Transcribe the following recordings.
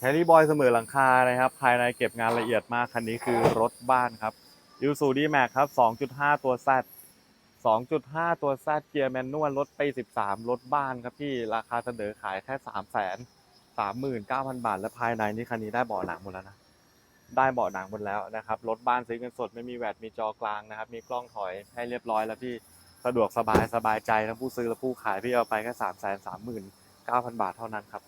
แฮร์รี่บอยเสมอหลังคานะครับ ภายในเก็บงานละเอียดมาก คันนี้คือรถบ้านครับยูซูดีแม็กครับ 2.5 ตัว Z 2.5 ตัว Z เกียร์แมนนวลรถปี13 รถบ้านครับพี่ ราคาเสนอขายแค่3 0 0 0 0 39,000 บาท และภายในนี่คันนี้ได้เบาะหนังหมดแล้วนะ ได้เบาะหนังหมดแล้วนะครับ รถบ้านซื้อเงินสดไม่มีแวดมีจอกลางนะครับ มีกล้องถอยให้เรียบร้อยแล้วพี่ สะดวกสบายสบายใจทั้งผู้ซื้อและผู้ขายพี่เอาไปแค่ 3 3 9 0 0 0 บาทเท่านั้นครับ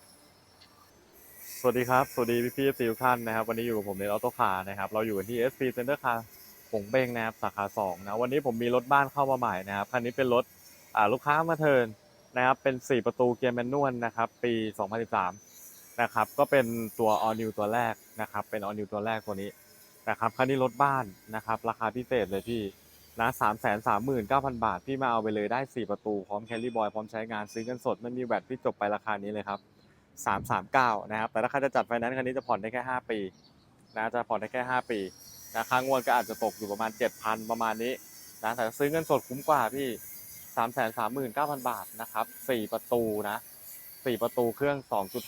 สวัสดีครับ สวัสดีพี่พี่ๆทุกท่านนะครับ วันนี้อยู่กับผมในออโต้คาร์นะครับ เราอยู่กันที่ SP Center Car ผงเบงนะครับสาขา2นะ วันนี้ผมมีรถบ้านเข้ามาใหม่นะครับ คันนี้เป็นรถอ่าลูกค้ามาเทินนะครับ เป็น 4 ประตูเกียร์แมนนวลนะครับ ปี 2013 นะครับ ก็เป็นตัว All New ตัวแรกนะครับ เป็น All New ตัวแรกตัวนี้นะครับ คันนี้รถบ้านนะครับ ราคาพิเศษเลยพี่นะ3 3 9 0 0 0บาท พี่มาเอาไปเลยได้ 4 ประตู พร้อมแคลรี่บอย พร้อมใช้งานซื้อเงินสด ไม่มีแวดพี่จบไปราคานี้เลยครับ 339 นะครับ แต่ถ้าใครจะจัดไฟแนนซ์คันนี้จะผ่อนได้แค่ 5 ปีนะจะผ่อนได้แค่ 5 ปีนะค่างวดก็อาจจะตกอยู่ประมาณ 7,000 ประมาณนี้นะแต่ซื้อเงินสดคุ้มกว่าพี่ 339,000 บาทนะครับ 4 ประตูนะ 4 ประตูเครื่อง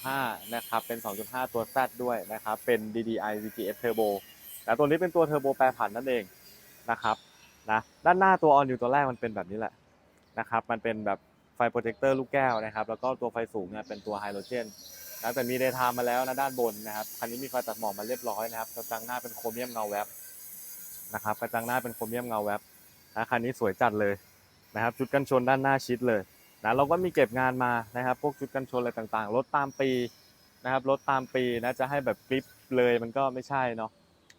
2.5 นะครับ เป็น 2.5 ตัว Z ด้วยนะครับ เป็น DDI VGS Turbo นะตัวนี้เป็นตัวเทอร์โบแปรผันนั่นเองนะครับนะด้านหน้าตัว All New ตัวแรกมันเป็นแบบนี้แหละนะครับ มันเป็นแบบ ฟโปรเจคเตอร์ลูกแก้วนะครับ แล้วก็ตัวไฟสูงเนี่ยเป็นตัวไฮโดรเจนนะแต่มีเดย์ไทม์มาแล้วนะด้านบนนะครับ คันนี้มีไฟตัดหมอกมาเรียบร้อยนะครับ กระจังหน้าเป็นโครเมียมเงาแวบนะครับ กระจังหน้าเป็นโครเมียมเงาแวบนะคันนี้สวยจัดเลยนะครับ ชุดกันชนด้านหน้าชิดเลยนะเราก็มีเก็บงานมานะครับ พวกชุดกันชนอะไรต่างๆ รถตามปีนะครับ รถตามปีนะจะให้แบบกริปเลยมันก็ไม่ใช่เนาะ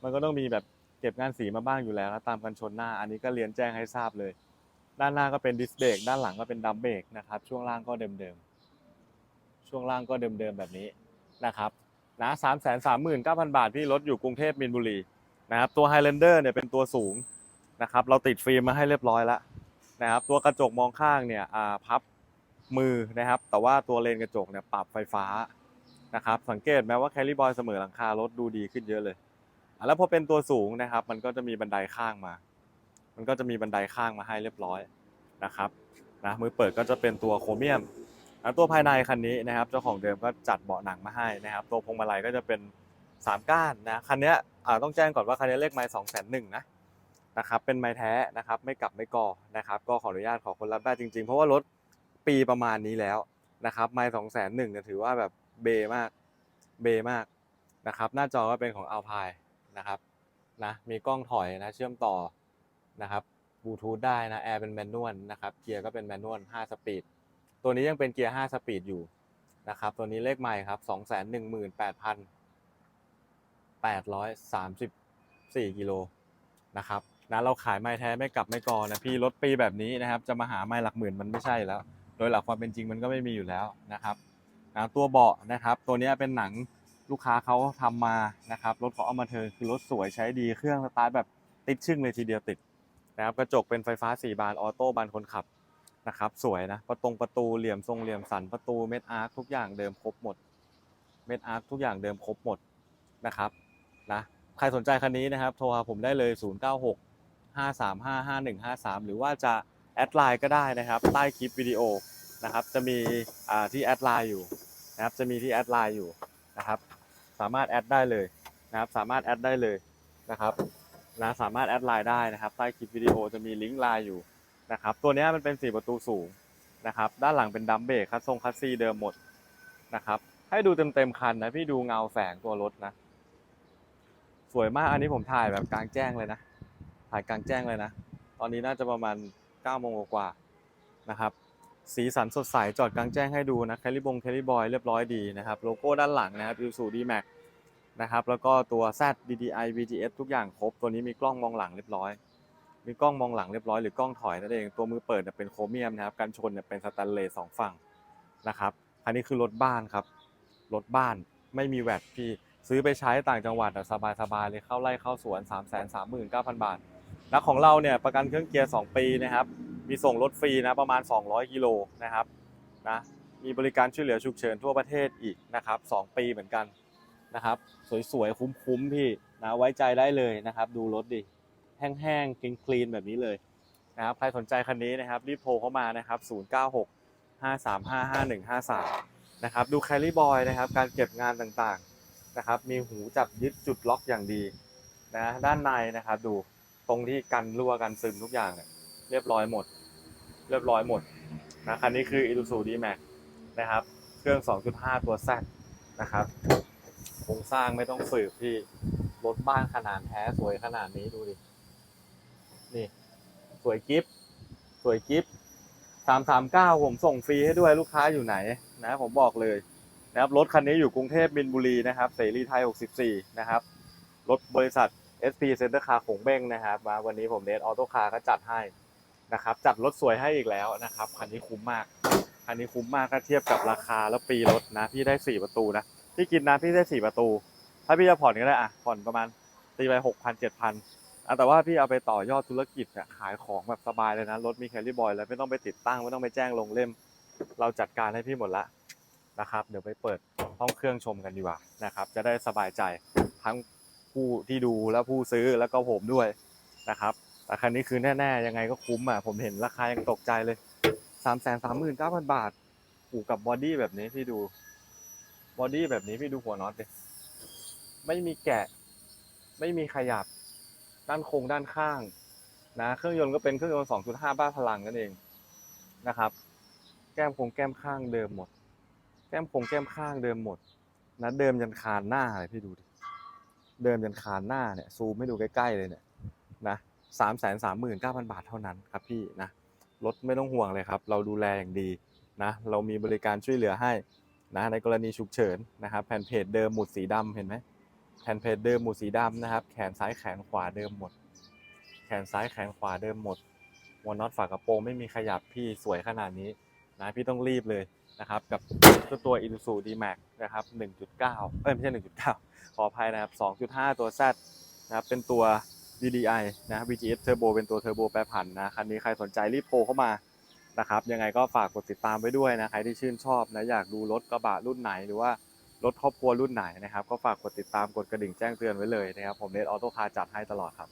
มันก็ต้องมีแบบเก็บงานสีมาบ้างอยู่แล้วนะตามกันชนหน้า อันนี้ก็เรียนแจ้งให้ทราบเลย ด้านหน้าก็เป็นดิสเบรกด้านหลังก็เป็นดัมเบรกนะครับ ช่วงล่างก็เดิมๆ ช่วงล่างก็เดิมๆแบบนี้นะครับนะสามแสนสามหมื่นเก้าพันบาทพี่รถอยู่กรุงเทพมินบุรีนะครับ ตัว Highlander เนี่ยเป็นตัวสูงนะครับ เราติดฟิล์มมาให้เรียบร้อยแล้วนะครับ ตัวกระจกมองข้างเนี่ยอ่าพับมือนะครับ แต่ว่าตัวเลนกระจกเนี่ยปรับไฟฟ้านะครับ สังเกตไหมว่าแคลรี่บอยเสมอหลังคารถดูดีขึ้นเยอะเลยอะแล้วพอเป็นตัวสูงนะครับ มันก็จะมีบันไดข้างมา มันก็จะมีบันไดข้างมาให้เรียบร้อยนะครับนะมือเปิดก็จะเป็นตัวโครเมียมนะตัวภายในคันนี้นะครับเจ้าของเดิมก็จัดเบาะหนังมาให้นะครับ ตัวพวงมาลัยก็จะเป็น 3 ก้านนะคันนี้ต้องแจ้งก่อนว่าคันนี้เลขไม้สองแสนหนึ่งนะนะครับเป็นไม้แท้นะครับไม่กลับไม่กอนะครับ ก็ขออนุญาตขอคนรับได้จริงๆ เพราะว่ารถปีประมาณนี้แล้วนะครับไม้สองแสนหนึ่งเนี่ยถือว่าแบบเบมากเบมากนะครับ หน้าจอก็เป็นของอัลพายนะครับนะมีกล้องถอยนะเชื่อมต่อ นะครับบลูทูธได้นะแอร์เป็นแมนนวลนะครับเกียร์ก็เป็นแมนนวล5สปีดตัวนี้ยังเป็นเกียร์5สปีดอยู่นะครับตัวนี้เลขใหม่ครับ218,834กิโลนะครับนะเราขายไม้แท้ไม่กลับไม่กอนะพี่รถปีแบบนี้นะครับ จะมาหาไม้หลักหมื่นมันไม่ใช่แล้ว โดยหลักความเป็นจริงมันก็ไม่มีอยู่แล้วนะครับนะตัวเบาะนะครับ ตัวนี้เป็นหนังลูกค้าเขาทำมานะครับรถเขาเอามาเทินคือรถสวยใช้ดีเครื่องสตาร์ทแบบติดชึ่งเลยทีเดียวติด นะครับกระจกเป็นไฟฟ้า 4 บานออโต้บานคนขับนะครับสวยนะประตงประตูเหลี่ยมทรงเหลี่ยมสันประตูเม็ดอาร์คทุกอย่างเดิมครบหมดเม็ดอาร์คทุกอย่างเดิมครบหมดนะครับนะใครสนใจคันนี้นะครับ โทรหาผมได้เลย 096 535 5153 หรือว่าจะแอดไลน์ก็ได้นะครับ ใต้คลิปวิดีโอนะครับ จะมีที่แอดไลน์อยู่นะครับจะมีที่แอดไลน์อยู่นะครับ สามารถแอดได้เลยนะครับ สามารถแอดได้เลยนะครับ นะสามารถแอดไลน์ได้นะครับใต้คลิปวิดีโอจะมีลิงก์ไลน์อยู่นะครับตัวนี้มันเป็น 4 ประตูสูงนะครับด้านหลังเป็นดัมเบรกคัสทรงคัสซีเดิมหมดนะครับให้ดูเต็มๆคันนะพี่ดูเงาแสงตัวรถนะ สวยมากอันนี้ผมถ่ายแบบกลางแจ้งเลยนะ ถ่ายกลางแจ้งเลยนะ ตอนนี้น่าจะประมาณ9โมงกว่านะครับสีสันสดใสจอดกลางแจ้งให้ดูนะแคลิบงแคลิบอยเรียบร้อยดีนะครับโลโก้ด้านหลังนะครับยูสูดีแม็ก นะครับ แล้วก็ตัว Z DDI VGS ทุกอย่างครบ ตัวนี้มีกล้องมองหลังเรียบร้อย มีกล้องมองหลังเรียบร้อยหรือกล้องถอยนั่นเอง ตัวมือเปิดเนี่ยเป็นโครเมียมนะครับ กันชนเนี่ยเป็นสแตนเลสสองฝั่งนะครับ อันนี้คือรถบ้านครับ รถบ้านไม่มีแวดพี่ซื้อไปใช้ต่างจังหวัดแบบสบายๆเลยเข้าไร่เข้าสวน 3 3 9 0 0 0 บาทแล้วของเราเนี่ยประกันเครื่องเกียร์ 2 ปีนะครับ มีส่งรถฟรีนะประมาณ 200 กิโลนะครับนะมีบริการช่วยเหลือฉุกเฉินทั่วประเทศอีกนะครับ 2 ปีเหมือนกัน นะครับ สวยๆ คุ้มๆ พี่นะไว้ใจได้เลยนะครับ ดูรถดิ แห้งๆคลีนๆแบบนี้เลยนะครับ ใครสนใจคันนี้นะครับ รีบโทรเข้ามานะครับ 096 535 5153 นะครับ ดูแคลรี่บอยนะครับ การเก็บงานต่างๆนะครับ มีหูจับยึดจุดล็อกอย่างดีนะด้านในนะครับ ดูตรงที่กันรั่วกันซึมทุกอย่างเนี่ยเรียบร้อยหมด เรียบร้อยหมดนะคันนี้คือ Isuzu D-Max นะครับ เครื่อง 2.5 ตัว Z นะครับ โครงสร้างไม่ต้องสืบพี่รถบ้านขนาดแท้สวยขนาดนี้ดูดิ นี่ สวยกิฟสวยกิฟสามสามเก้าผมส่งฟรีให้ด้วยลูกค้าอยู่ไหนนะผมบอกเลยนะครับรถคันนี้อยู่กรุงเทพมินบุรีนะครับเสรีไทย 64 นะครับ รถบริษัท SP Center Car ขงเบ้งนะครับ มาวันนี้ผมเดทออโต้คาร์ก็จัดให้นะครับ จัดรถสวยให้อีกแล้วนะครับ คันนี้คุ้มมาก คันนี้คุ้มมากถ้าเทียบกับราคาแล้วปีรถนะ พี่ได้ 4 ประตูนะ พี่กินนะพี่ได้4ประตู ถ้าพี่จะผ่อนก็ได้อะผ่อนประมาณตีไปหกพันเจ็ดพันอะแต่ว่าพี่เอาไปต่อยอดธุรกิจอะขายของแบบสบายเลยนะรถมีแคลรี่บอยแล้วไม่ต้องไปติดตั้งไม่ต้องไปแจ้งลงเล่ม เราจัดการให้พี่หมดละนะครับ เดี๋ยวไปเปิดห้องเครื่องชมกันดีกว่านะครับ จะได้สบายใจทั้งผู้ที่ดูและผู้ซื้อแล้วก็ผมด้วยนะครับแต่คันนี้คือแน่ๆยังไงก็คุ้มอะผมเห็นราคายังตกใจเลยสามแสนสามหมื่นเก้าพันบาทผูกกับบอดี้แบบนี้พี่ดู บอดี้แบบนี้พี่ดูหัวน็อตดิไม่มีแกะ ไม่มีขยับ ด้านโครงด้านข้าง นะ เครื่องยนต์ก็เป็นเครื่องยนต์ 2.5 บ้าพลังนั่นเองนะครับ แก้มโครงแก้มข้างเดิมหมด แก้มโครงแก้มข้างเดิมหมด นะเดิมยันคานหน้าเลยพี่ดูดิ เดิมยันคานหน้าเนี่ยซูมไม่ดูใกล้ๆเลยเนี่ยนะสามแสนสามหมื่นเก้าพันบาทเท่านั้นครับพี่นะรถไม่ต้องห่วงเลยครับ เราดูแลอย่างดีนะ เรามีบริการช่วยเหลือให้ นะในกรณีฉุกเฉินนะครับแผ่นเพจเดิมหมุดสีดำเห็นไหมแผ่นเพจเดิมหมุดสีดำนะครับ แขนซ้ายแขนขวาเดิมหมด แขนซ้ายแขนขวาเดิมหมดหัวน็อตฝากระโปรงไม่มีขยับพี่สวยขนาดนี้นะพี่ต้องรีบเลยนะครับกับเจ้าตัว Isuzu D-Max นะครับ 1.9 เอ้ยไม่ใช่ 1.9 ขออภัยนะครับ 2.5 ตัว Z นะครับเป็นตัว DDI นะ VGS Turbo เป็นตัวเทอร์โบแปรผันนะ คันนี้ใครสนใจรีบโทรเข้ามา นะครับ ยังไงก็ฝากกดติดตามไว้ด้วยนะใครที่ชื่นชอบนะอยากดูรถกระบะรุ่นไหนหรือว่ารถครอบครัวรุ่นไหนนะครับ ก็ฝากกดติดตามกดกระดิ่งแจ้งเตือนไว้เลยนะครับ ผมเนทออโต้คาร์จัดให้ตลอดครับ